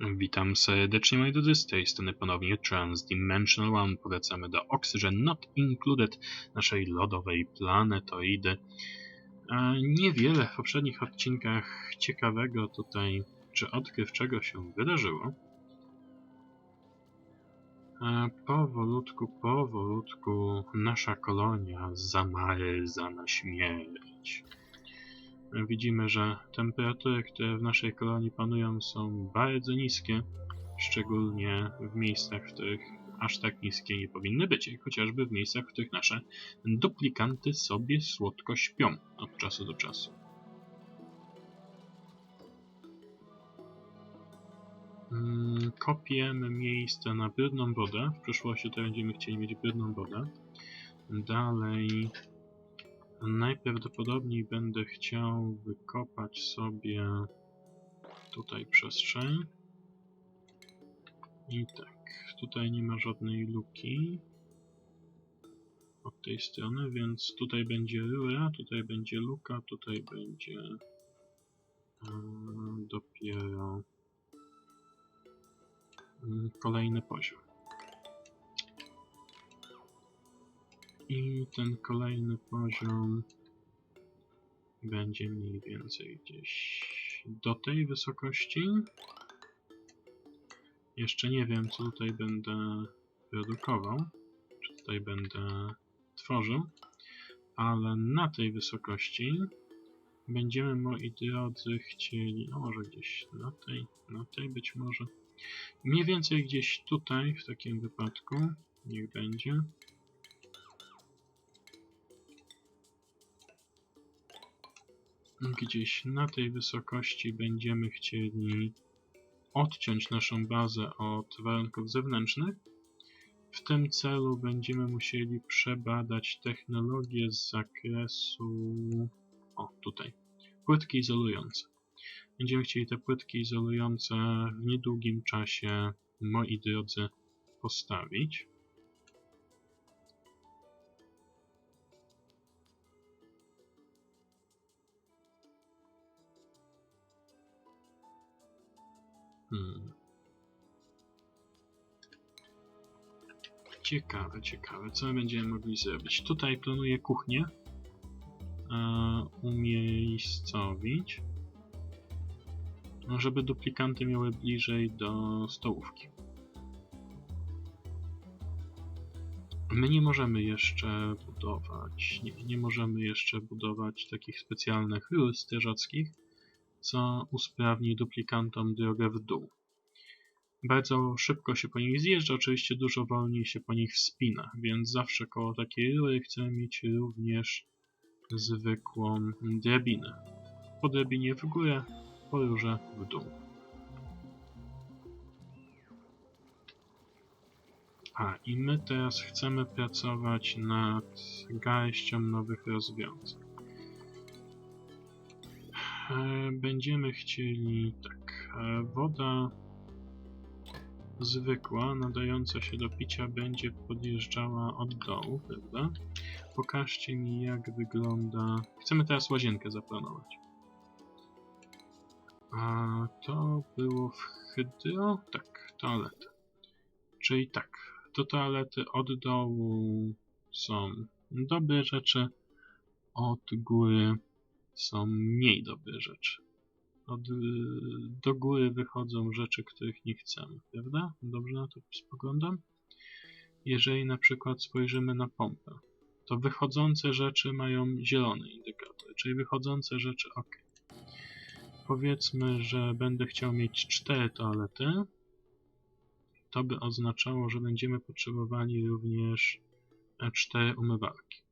Witam serdecznie moi drodzy, z tej strony ponownie Transdimensional One. Powracamy do Oxygen Not Included, naszej lodowej planetoidy. E, Niewiele w poprzednich odcinkach ciekawego tutaj, czy odkrywczego się wydarzyło. E, Powolutku, powolutku nasza kolonia zamarza na śmierć. Widzimy, że temperatury, które w naszej kolonii panują, są bardzo niskie, szczególnie w miejscach, w których aż tak niskie nie powinny być, jak chociażby w miejscach, w których nasze duplikanty sobie słodko śpią od czasu do czasu. Mm, Kopiemy miejsce na brudną wodę. W przyszłości to będziemy chcieli mieć brudną wodę. Dalej Najprawdopodobniej będę chciał wykopać sobie tutaj przestrzeń. I tak, tutaj nie ma żadnej luki od tej strony, więc tutaj będzie rura, tutaj będzie luka, tutaj będzie e, dopiero kolejny poziom. I ten kolejny poziom będzie mniej więcej gdzieś do tej wysokości. Jeszcze nie wiem, co tutaj będę produkował, czy tutaj będę tworzył, ale na tej wysokości będziemy, moi drodzy, chcieli, no może gdzieś na tej, na tej być może, mniej więcej gdzieś tutaj, w takim wypadku, niech będzie. Gdzieś na tej wysokości będziemy chcieli odciąć naszą bazę od warunków zewnętrznych. W tym celu będziemy musieli przebadać technologię z zakresu... O, tutaj. Płytki izolujące. Będziemy chcieli te płytki izolujące w niedługim czasie, moi drodzy, postawić. Hmm. Ciekawe, ciekawe. Co my będziemy mogli zrobić? Tutaj planuję kuchnię e, umiejscowić, żeby duplikanty miały bliżej do stołówki. My nie możemy jeszcze budować, nie, nie możemy jeszcze budować takich specjalnych rur strażackich, co usprawni duplikantom drogę w dół. Bardzo szybko się po nich zjeżdża, oczywiście dużo wolniej się po nich wspina, więc zawsze koło takiej rury chcę mieć również zwykłą drabinę. Po drabinie w górę, po rurze w dół. A, i my teraz chcemy pracować nad garścią nowych rozwiązań. E, będziemy chcieli tak, e, woda zwykła, nadająca się do picia będzie podjeżdżała od dołu, prawda? Pokażcie mi jak wygląda... Chcemy teraz łazienkę zaplanować. A to było w hydro? Tak, toaleta. Czyli tak, do toalety od dołu są dobre rzeczy, od góry są mniej dobre rzeczy. Od, do góry wychodzą rzeczy, których nie chcemy, prawda? Dobrze na to spoglądam? Jeżeli na przykład spojrzymy na pompę, to wychodzące rzeczy mają zielony indykator, czyli wychodzące rzeczy OK. Powiedzmy, że będę chciał mieć cztery toalety. To by oznaczało, że będziemy potrzebowali również cztery umywalki.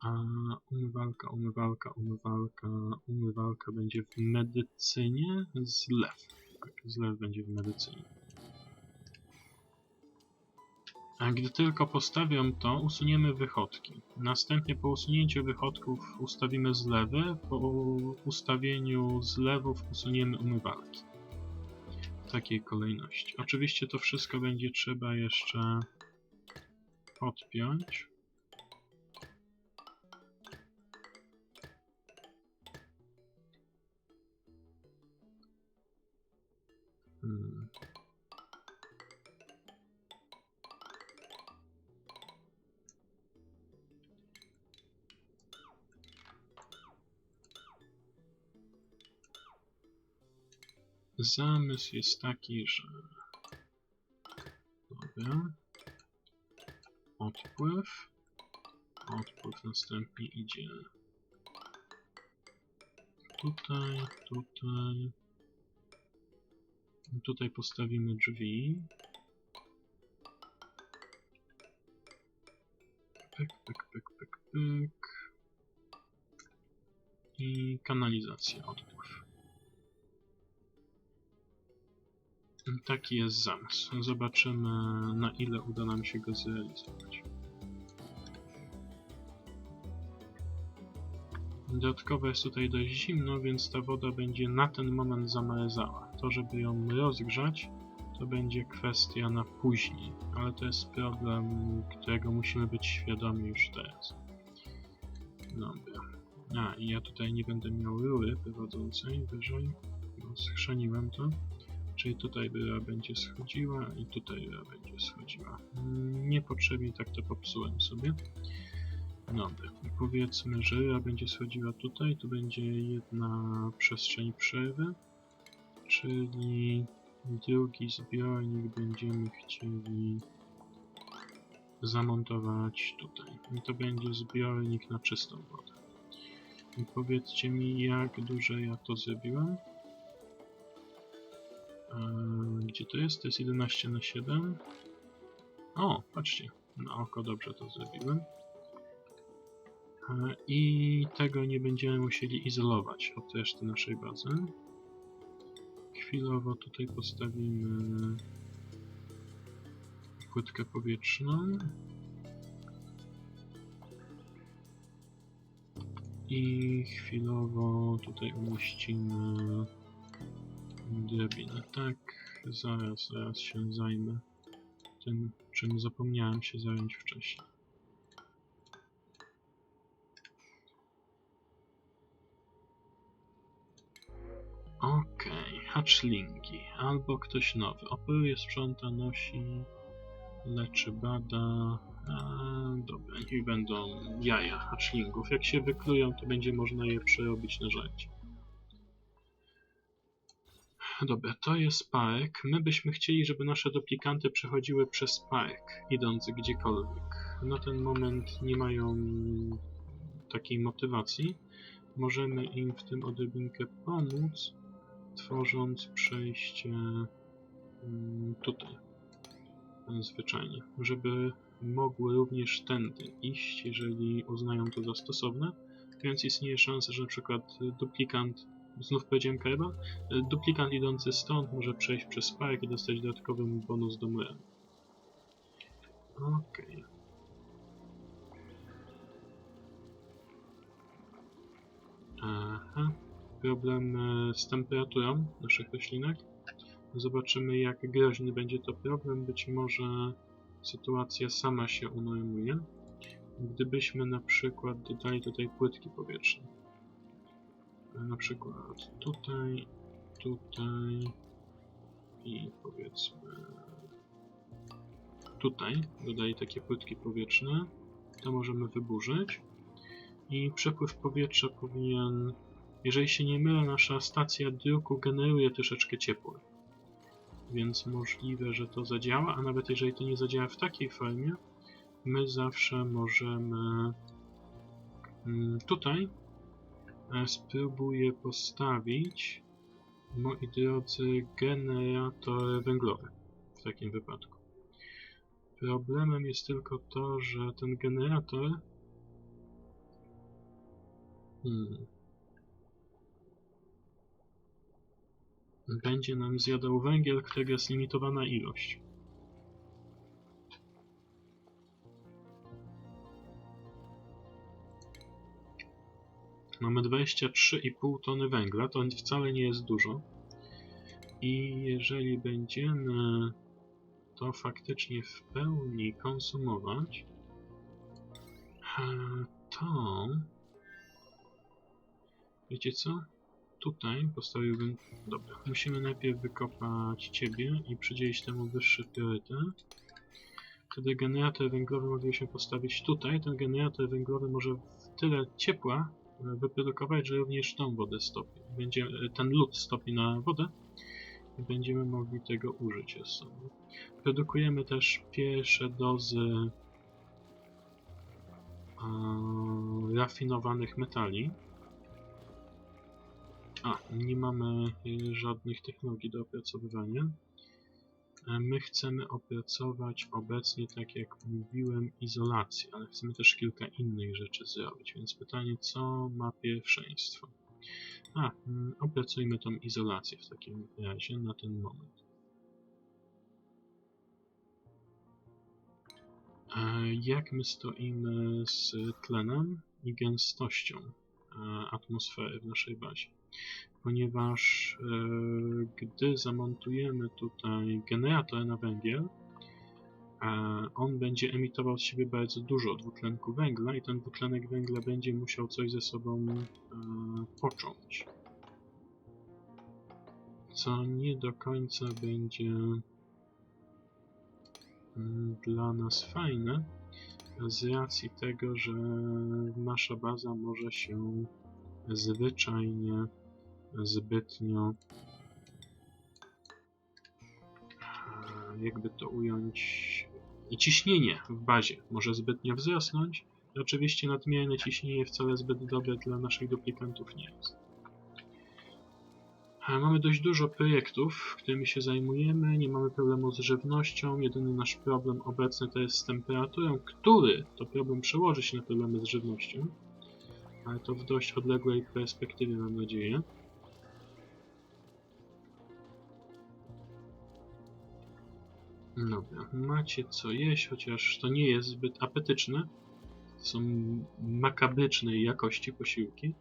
A umywalka, umywalka, umywalka, umywalka będzie w medycynie, zlew. Tak, zlew będzie w medycynie. A gdy tylko postawią to, usuniemy wychodki. Następnie po usunięciu wychodków ustawimy zlewy, po ustawieniu zlewów usuniemy umywalki. W takiej kolejności. Oczywiście to wszystko będzie trzeba jeszcze podpiąć. Hmm. Zamysł jest taki, że... Dobra. Odpływ. Odpływ następnie idzie tutaj, tutaj. Tutaj postawimy drzwi. Pyk, pyk, pyk, pyk, pyk. I kanalizacja, odpływ. Taki jest zamysł. Zobaczymy na ile uda nam się go zrealizować. Dodatkowo jest tutaj dość zimno, więc ta woda będzie na ten moment zamarzała. To, żeby ją rozgrzać, to będzie kwestia na później, ale to jest problem, którego musimy być świadomi już teraz. Dobra. A, i ja tutaj nie będę miał rury prowadzącej wyżej, bo schrzeniłem to. Czyli tutaj rura będzie schodziła i tutaj rura będzie schodziła. Niepotrzebnie tak to popsułem sobie. Dobra, powiedzmy, że rura będzie schodziła tutaj, tu będzie jedna przestrzeń przerwy, czyli drugi zbiornik będziemy chcieli zamontować tutaj. I to będzie zbiornik na czystą wodę. I powiedzcie mi, jak duże ja to zrobiłem. Eee, Gdzie to jest? To jest 11 na 7. O, patrzcie, na oko dobrze to zrobiłem. E, I tego nie będziemy musieli izolować od reszty naszej bazy. Chwilowo tutaj postawimy płytkę powietrzną. I chwilowo tutaj umieścimy drabinę. Tak, zaraz, zaraz się zajmę tym, czym zapomniałem się zająć wcześniej. Okej, hatchlingi. Albo ktoś nowy. Operuje, sprząta, nosi, leczy, bada. A, dobra, niech będą jaja hatchlingów. Jak się wyklują, to będzie można je przerobić na żarcie. Dobra, to jest park. My byśmy chcieli, żeby nasze duplikanty przechodziły przez park, idąc gdziekolwiek. Na ten moment nie mają takiej motywacji. Możemy im w tym odrobinkę pomóc, tworząc przejście mm, tutaj. Zwyczajnie. Żeby mogły również tędy iść, jeżeli uznają to za stosowne. Więc istnieje szansa, że na przykład duplikant Znów powiedziałem Kaiba. Duplikant idący stąd może przejść przez park i dostać dodatkowy bonus do murem. Okej. Aha. Problem e, z temperaturą naszych roślinek. Zobaczymy jak groźny będzie to problem. Być może sytuacja sama się unormuje. Gdybyśmy na przykład dodali tutaj płytki powietrzne na przykład tutaj, tutaj i powiedzmy tutaj dodaję takie płytki powietrzne, to możemy wyburzyć i przepływ powietrza powinien, jeżeli się nie mylę, nasza stacja druku generuje troszeczkę ciepła. Więc możliwe, że to zadziała, a nawet jeżeli to nie zadziała w takiej formie, my zawsze możemy mm, tutaj E, spróbuję postawić, moi drodzy, generator węglowy w takim wypadku. Problemem jest tylko to, że ten generator hmm, będzie nam zjadał węgiel, którego jest limitowana ilość. Mamy 23,5 tony węgla, to wcale nie jest dużo. I jeżeli będziemy to faktycznie w pełni konsumować, e, to... Wiecie co? Tutaj postawiłbym... Dobra, musimy najpierw wykopać ciebie i przydzielić temu wyższy priorytet. Wtedy generator węglowy moglibyśmy postawić tutaj. Ten generator węglowy może w tyle ciepła e, wyprodukować, że również tą wodę stopi. Będzie, e, ten lód stopi na wodę i będziemy mogli tego użyć ze sobą. Produkujemy też pierwsze dozy e, rafinowanych metali. A, nie mamy y, żadnych technologii do opracowywania. E, My chcemy opracować obecnie, tak jak mówiłem, izolację, ale chcemy też kilka innych rzeczy zrobić, więc pytanie, co ma pierwszeństwo? A, mm, opracujmy tą izolację w takim razie na ten moment. E, Jak my stoimy z tlenem i gęstością e, atmosfery w naszej bazie? Ponieważ e, gdy zamontujemy tutaj generator na węgiel, e, on będzie emitował z siebie bardzo dużo dwutlenku węgla i ten dwutlenek węgla będzie musiał coś ze sobą e, począć. Co nie do końca będzie mm, dla nas fajne, z racji tego, że nasza baza może się zwyczajnie zbytnio e, jakby to ująć i ciśnienie w bazie może zbytnio wzrosnąć. Oczywiście nadmierne ciśnienie wcale zbyt dobre dla naszych duplikantów nie jest. E, Mamy dość dużo projektów, którymi się zajmujemy, nie mamy problemu z żywnością, jedyny nasz problem obecny to jest z temperaturą, który to problem przełoży się na problemy z żywnością, ale to w dość odległej perspektywie mam nadzieję. Dobra, macie co jeść, chociaż to nie jest zbyt apetyczne. To są makabrycznej jakości posiłki,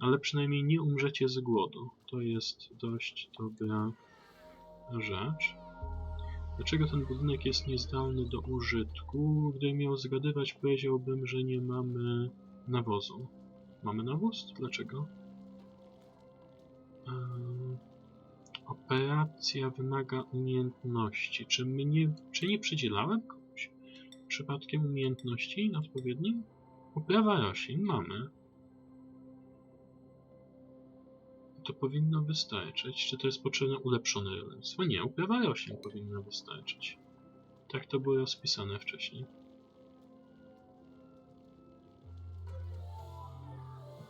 ale przynajmniej nie umrzecie z głodu. To jest dość dobra rzecz. Dlaczego ten budynek jest niezdolny do użytku? Gdybym miał zgadywać, powiedziałbym, że nie mamy nawozu. Mamy nawóz? Dlaczego? Eee, Operacja wymaga umiejętności. Czy, mnie, czy nie przydzielałem komuś przypadkiem umiejętności odpowiednich? Uprawa roślin mamy. To powinno wystarczyć. Czy to jest potrzebne ulepszone rolnictwo? Nie, uprawa roślin powinna wystarczyć. Tak to było rozpisane wcześniej.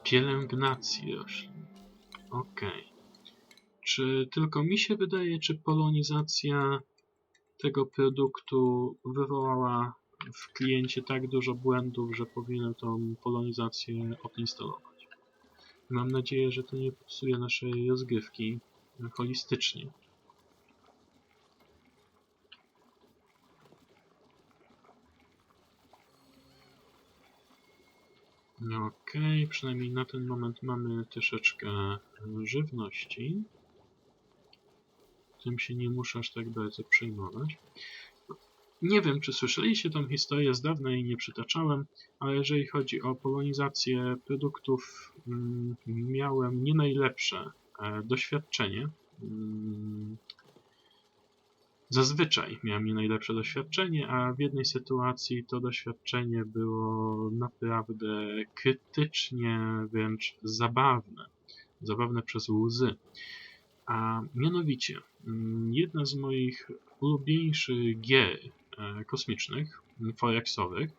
Pielęgnacji roślin. Okej. Czy tylko mi się wydaje, czy polonizacja tego produktu wywołała w kliencie tak dużo błędów, że powinien tą polonizację odinstalować? Mam nadzieję, że to nie popsuje naszej rozgrywki holistycznie. No Okej, przynajmniej na ten moment mamy troszeczkę żywności. Tym się nie muszę aż tak bardzo przejmować. Nie wiem, czy słyszeliście tą historię z dawna i nie przytaczałem, ale jeżeli chodzi o polonizację produktów, mm, miałem nie najlepsze e, doświadczenie. Mm, Zazwyczaj miałem nie najlepsze doświadczenie, a w jednej sytuacji to doświadczenie było naprawdę krytycznie, wręcz zabawne. Zabawne przez łzy. A mianowicie, mm, jedna z moich ulubieńszych gier e, kosmicznych, forexowych,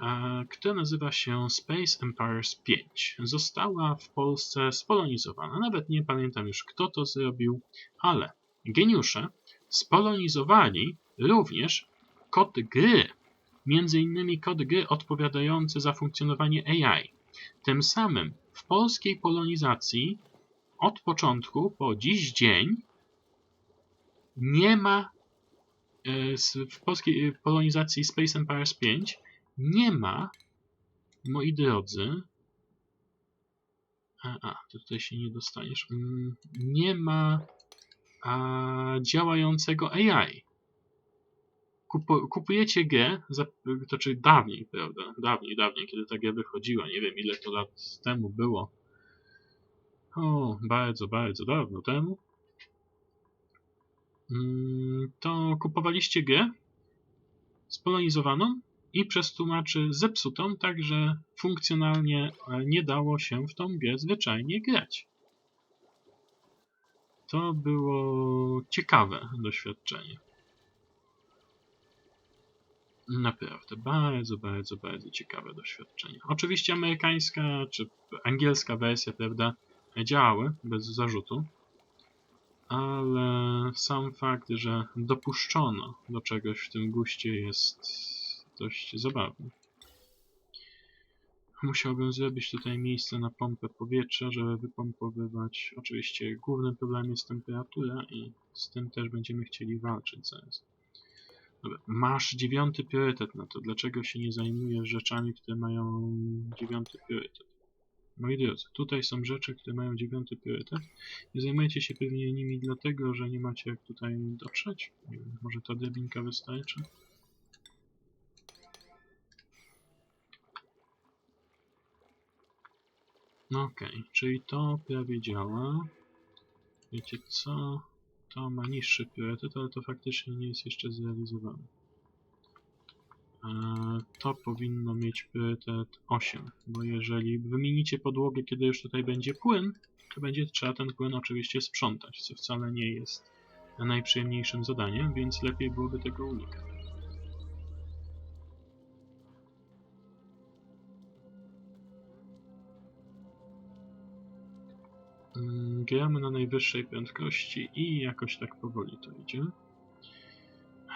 e, która nazywa się Space Empires 5. Została w Polsce spolonizowana. Nawet nie pamiętam już kto to zrobił, ale geniusze spolonizowali również kod gry. Między innymi kod gry odpowiadający za funkcjonowanie AI. Tym samym w polskiej polonizacji od początku po dziś dzień nie ma e, w polskiej e, polonizacji Space Empires 5 nie ma, moi drodzy, a, a tutaj się nie dostaniesz, Mm, nie ma a, działającego AI. Kupu, kupujecie za, to znaczy dawniej, prawda? Dawniej, dawniej, kiedy ta gra wychodziła, nie wiem ile to lat temu było. O, bardzo, bardzo dawno temu, mm, to kupowaliście grę spolonizowaną i przez tłumaczy zepsutą, tak że funkcjonalnie e, nie dało się w tą grę zwyczajnie grać. To było ciekawe doświadczenie. Naprawdę, bardzo, bardzo, bardzo ciekawe doświadczenie. Oczywiście amerykańska czy angielska wersja, prawda, działały bez zarzutu, ale sam fakt, że dopuszczono do czegoś w tym guście jest dość zabawny. Musiałbym zrobić tutaj miejsce na pompę powietrza, żeby wypompowywać. Oczywiście głównym problemem jest temperatura i z tym też będziemy chcieli walczyć zaraz. Dobra, masz dziewiąty priorytet na to. Dlaczego się nie zajmujesz rzeczami, które mają dziewiąty priorytet? Moi drodzy, tutaj są rzeczy, które mają dziewiąty priorytet. Nie zajmujecie się pewnie nimi dlatego, że nie macie jak tutaj dotrzeć. Nie wiem, może ta drabinka wystarczy? No okej, czyli to prawie działa. Wiecie co? To ma niższy priorytet, ale to faktycznie nie jest jeszcze zrealizowane. Eee, To powinno mieć priorytet 8, bo jeżeli wymienicie podłogę, kiedy już tutaj będzie płyn, to będzie trzeba ten płyn oczywiście sprzątać, co wcale nie jest najprzyjemniejszym zadaniem, więc lepiej byłoby tego unikać. Mm, Gramy na najwyższej prędkości i jakoś tak powoli to idzie.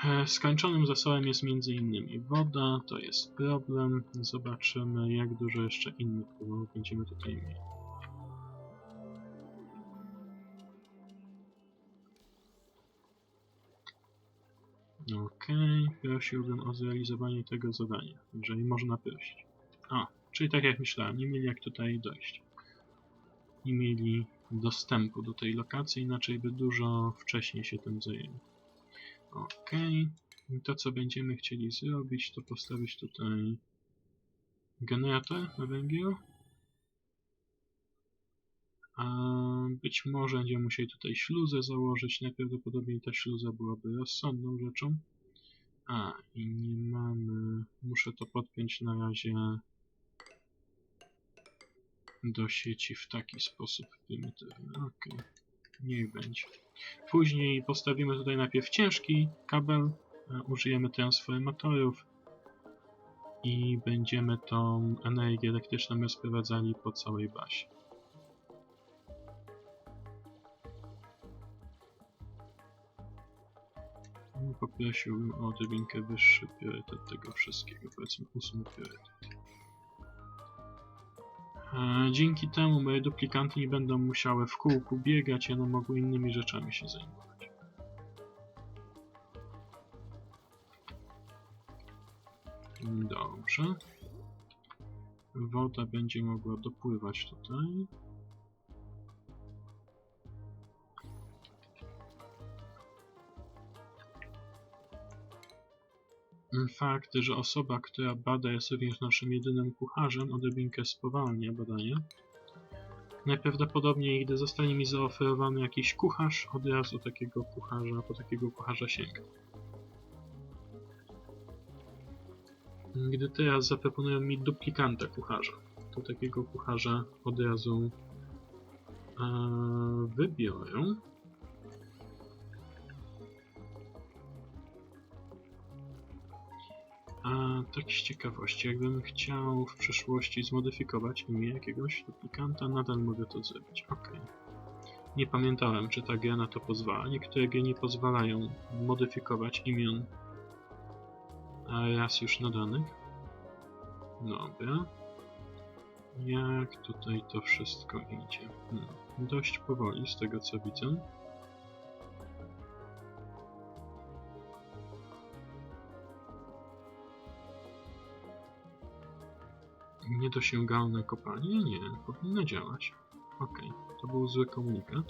E, Skończonym zasobem jest m.in. woda, to jest problem. Zobaczymy jak dużo jeszcze innych problemów będziemy tutaj mieli. Okej, prosiłbym o zrealizowanie tego zadania, jeżeli można prosić. A, czyli tak jak myślałem, nie mieli jak tutaj dojść. Nie mieli dostępu do tej lokacji, inaczej by dużo wcześniej się tym zajęli. Ok. I to co będziemy chcieli zrobić, to postawić tutaj generator na węgiel. A być może będziemy musieli tutaj śluzę założyć. Najprawdopodobniej ta śluza byłaby rozsądną rzeczą. A, i nie mamy... Muszę to podpiąć na razie do sieci w taki sposób prymitywny. Ok, niech będzie. Później postawimy tutaj najpierw ciężki kabel, e, użyjemy transformatorów i będziemy tą energię elektryczną rozprowadzali po całej bazie. Poprosiłbym o odrobinkę wyższy priorytet tego wszystkiego, powiedzmy ósmy priorytet. E, Dzięki temu moje duplikanty nie będą musiały w kółku biegać, one mogą innymi rzeczami się zajmować. Dobrze. Woda będzie mogła dopływać tutaj. Fakt, że osoba, która bada jest również naszym jedynym kucharzem, odrobinkę spowalnia badanie. Najprawdopodobniej, gdy zostanie mi zaoferowany jakiś kucharz, od razu takiego kucharza, po takiego kucharza sięgnę. Gdy teraz zaproponują mi duplikanta kucharza, to takiego kucharza od razu e, wybiorę. Tak z ciekawości, jakbym chciał w przyszłości zmodyfikować imię jakiegoś duplikanta, nadal mogę to zrobić. Ok. Nie pamiętałem, czy ta gra na to pozwala. Niektóre gry nie pozwalają modyfikować imion raz już nadanych. Dobra. Jak tutaj to wszystko idzie? Hmm. Dość powoli, z tego co widzę. Niedosięgalne kopalnie? Nie, powinno działać. Ok, to był zły komunikat.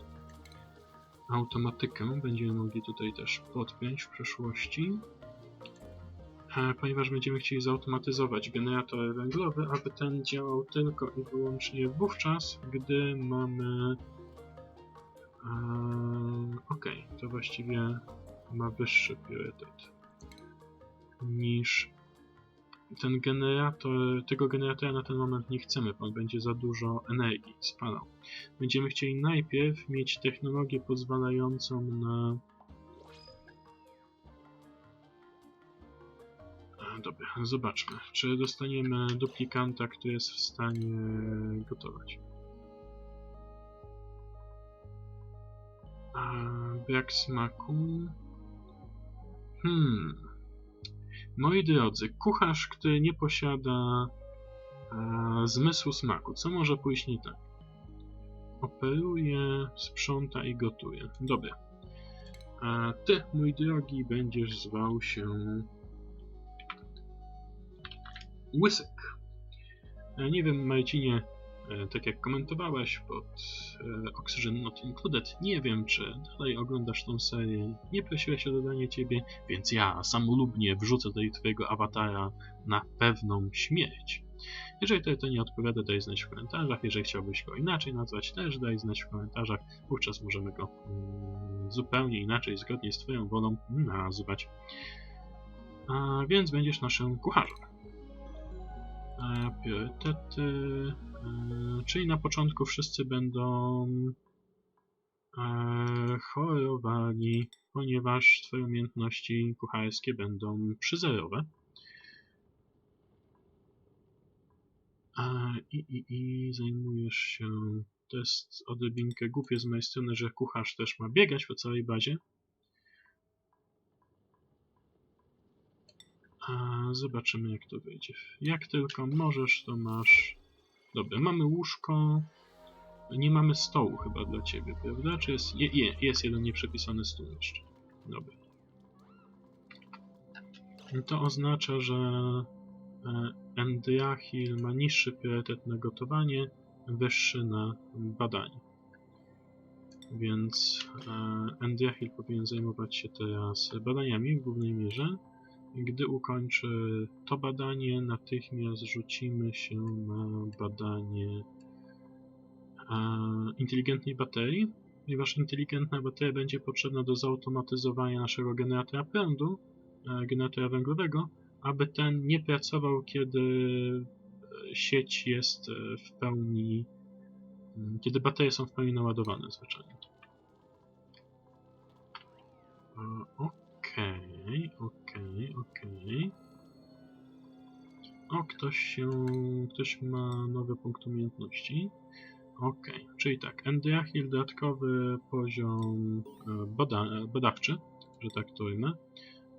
Automatykę będziemy mogli tutaj też podpiąć w przyszłości. e, ponieważ będziemy chcieli zautomatyzować generator węglowy, aby ten działał tylko i wyłącznie wówczas, gdy mamy... E, ok, to właściwie ma wyższy priorytet niż ten generator, tego generatora na ten moment nie chcemy, bo on będzie za dużo energii spalał. Będziemy chcieli najpierw mieć technologię pozwalającą na Dobra, zobaczmy, czy dostaniemy duplikanta, który jest w stanie gotować. Brak smaku. Hmm. Moi drodzy, kucharz, który nie posiada e, zmysłu smaku, co może pójść nie tak? Operuje, sprząta i gotuje. Dobra. A ty, mój drogi, będziesz zwał się Łysek. E, Nie wiem, Marcinie, tak jak komentowałeś pod e, Oxygen Not Included, nie wiem, czy dalej oglądasz tą serię. Nie prosiłeś o dodanie ciebie, więc ja samolubnie wrzucę tutaj twojego awatara na pewną śmierć. Jeżeli to, to nie odpowiada, daj znać w komentarzach. Jeżeli chciałbyś go inaczej nazwać, też daj znać w komentarzach. Wówczas możemy go mm, zupełnie inaczej, zgodnie z Twoją wolą, nazwać. A więc będziesz naszym kucharzem. E, priorytety. E, czyli na początku wszyscy będą e, chorowani, ponieważ Twoje umiejętności kucharskie będą przyzerowe. A, i, i, I zajmujesz się. To jest odrobinkę głupie z mojej strony, że kucharz też ma biegać po całej bazie. A, zobaczymy jak to wyjdzie. Jak tylko możesz, to masz. Dobra, mamy łóżko. Nie mamy stołu chyba dla ciebie, prawda? Czy jest. Je, je, jest jeden nieprzepisany stół jeszcze. Dobra. To oznacza, że e, Endiahil ma niższy priorytet na gotowanie, wyższy na badanie. Więc e, Endiahil powinien zajmować się teraz badaniami w głównej mierze. Gdy ukończy to badanie, natychmiast rzucimy się na badanie e, inteligentnej baterii, ponieważ inteligentna bateria będzie potrzebna do zautomatyzowania naszego generatora prądu, e, generatora węglowego, aby ten nie pracował, kiedy e, sieć jest w pełni, kiedy baterie są w pełni naładowane zwyczajnie. E, Okej, okej, okej. O, ktoś się, ktoś ma nowy punkt umiejętności. Okej, czyli tak, Endiahil dodatkowy poziom e, bada, badawczy, że tak to ujmę.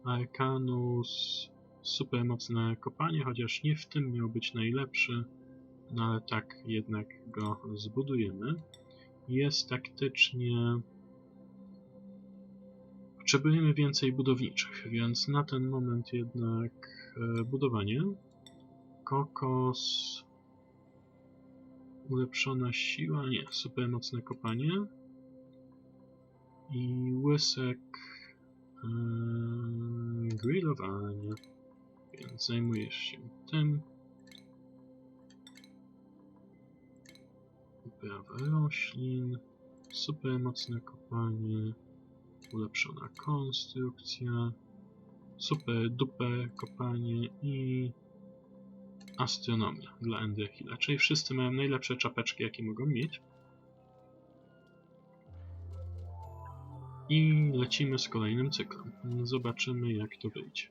Arcanus super mocne kopanie, chociaż nie w tym miał być najlepszy, no ale tak jednak go zbudujemy. Jest taktycznie... Potrzebujemy więcej budowniczych, więc na ten moment jednak e, budowanie. Kokos... Ulepszona siła, nie, super mocne kopanie. I łysek... Yy, grillowanie. Więc zajmujesz się tym. Uprawa roślin, super mocne kopanie, ulepszona konstrukcja, super duper kopanie i astronomia dla Enderhilla. Czyli wszyscy mają najlepsze czapeczki, jakie mogą mieć. I lecimy z kolejnym cyklem. Zobaczymy, jak to wyjdzie.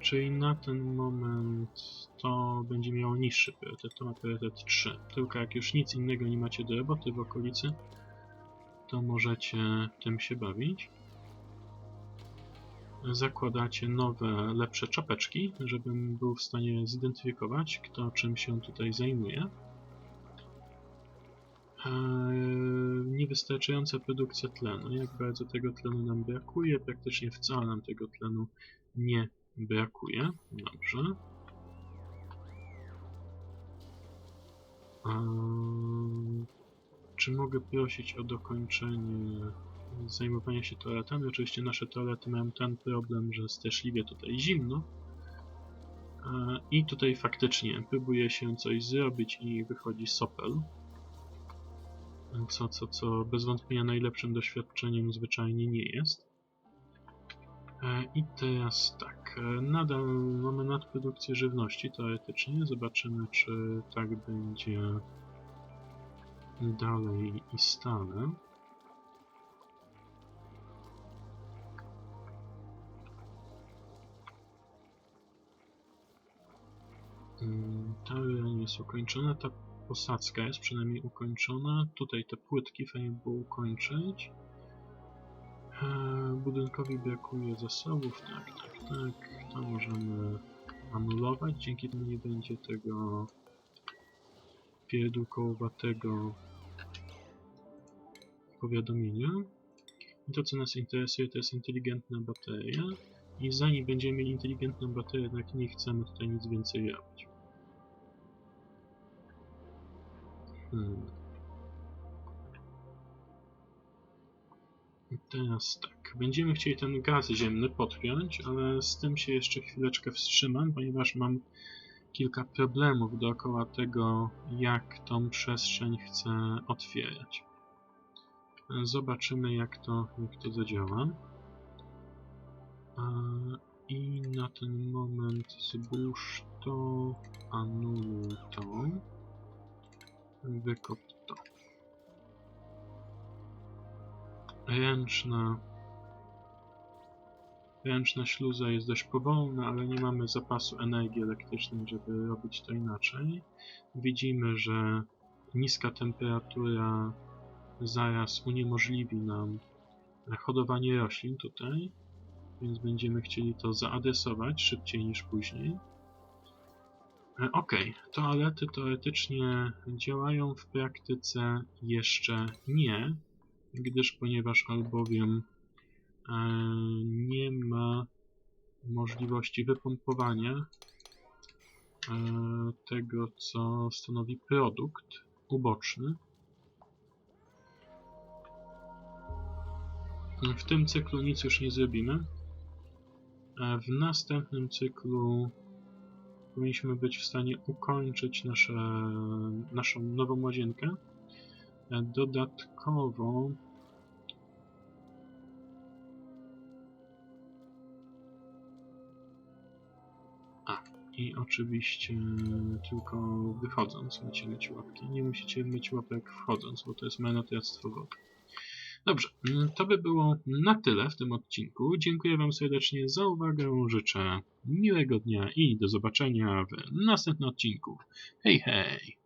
Czyli na ten moment to będzie miało niższy priorytet, to ma priorytet 3. Tylko jak już nic innego nie macie do roboty w okolicy, to możecie tym się bawić. Zakładacie nowe, lepsze czapeczki, żebym był w stanie zidentyfikować, kto czym się tutaj zajmuje. Eee, niewystarczająca produkcja tlenu. Jak bardzo tego tlenu nam brakuje? Praktycznie wcale nam tego tlenu nie brakuje. Dobrze. Eee, czy mogę prosić o dokończenie zajmowania się toaletami. Oczywiście nasze toalety mają ten problem, że straszliwie tutaj zimno. E, I tutaj faktycznie próbuje się coś zrobić i wychodzi sopel. Co, co, co bez wątpienia najlepszym doświadczeniem zwyczajnie nie jest. E, I teraz tak, e, nadal mamy nadprodukcję żywności teoretycznie. Zobaczymy, czy tak będzie dalej i stale. Mm, nie jest ukończona, ta posadzka jest przynajmniej ukończona. Tutaj te płytki fajnie było ukończyć. Eee, Budynkowi brakuje zasobów, tak, tak, tak. To możemy anulować, dzięki temu nie będzie tego pierdółkołowatego powiadomienia. I to, co nas interesuje, to jest inteligentna bateria. I zanim będziemy mieli inteligentną baterię, jednak nie chcemy tutaj nic więcej robić. Hmm. I Teraz tak, będziemy chcieli ten gaz ziemny podpiąć, ale z tym się jeszcze chwileczkę wstrzymam, ponieważ mam kilka problemów dookoła tego, jak tą przestrzeń chcę otwierać. Zobaczymy, jak to, jak to zadziała. I na ten moment zbóż to, anuluj to, wykop to. Ręczna. Ręczna śluza jest dość powolna, ale nie mamy zapasu energii elektrycznej, żeby robić to inaczej. Widzimy, że niska temperatura zaraz uniemożliwi nam hodowanie roślin tutaj, więc będziemy chcieli to zaadresować szybciej niż później. E, Ok, toalety teoretycznie działają, w praktyce jeszcze nie, gdyż ponieważ albowiem e, nie ma możliwości wypompowania e, tego, co stanowi produkt uboczny. W tym cyklu nic już nie zrobimy. E, W następnym cyklu powinniśmy być w stanie ukończyć nasze, naszą nową łazienkę. E, Dodatkowo A, i oczywiście tylko wychodząc musicie myć łapki. Nie musicie myć łapek wchodząc, bo to jest marnotrawstwo wody. Dobrze, mm, to by było na tyle w tym odcinku. Dziękuję Wam serdecznie za uwagę. Życzę miłego dnia i do zobaczenia w następnym odcinku. Hej, hej!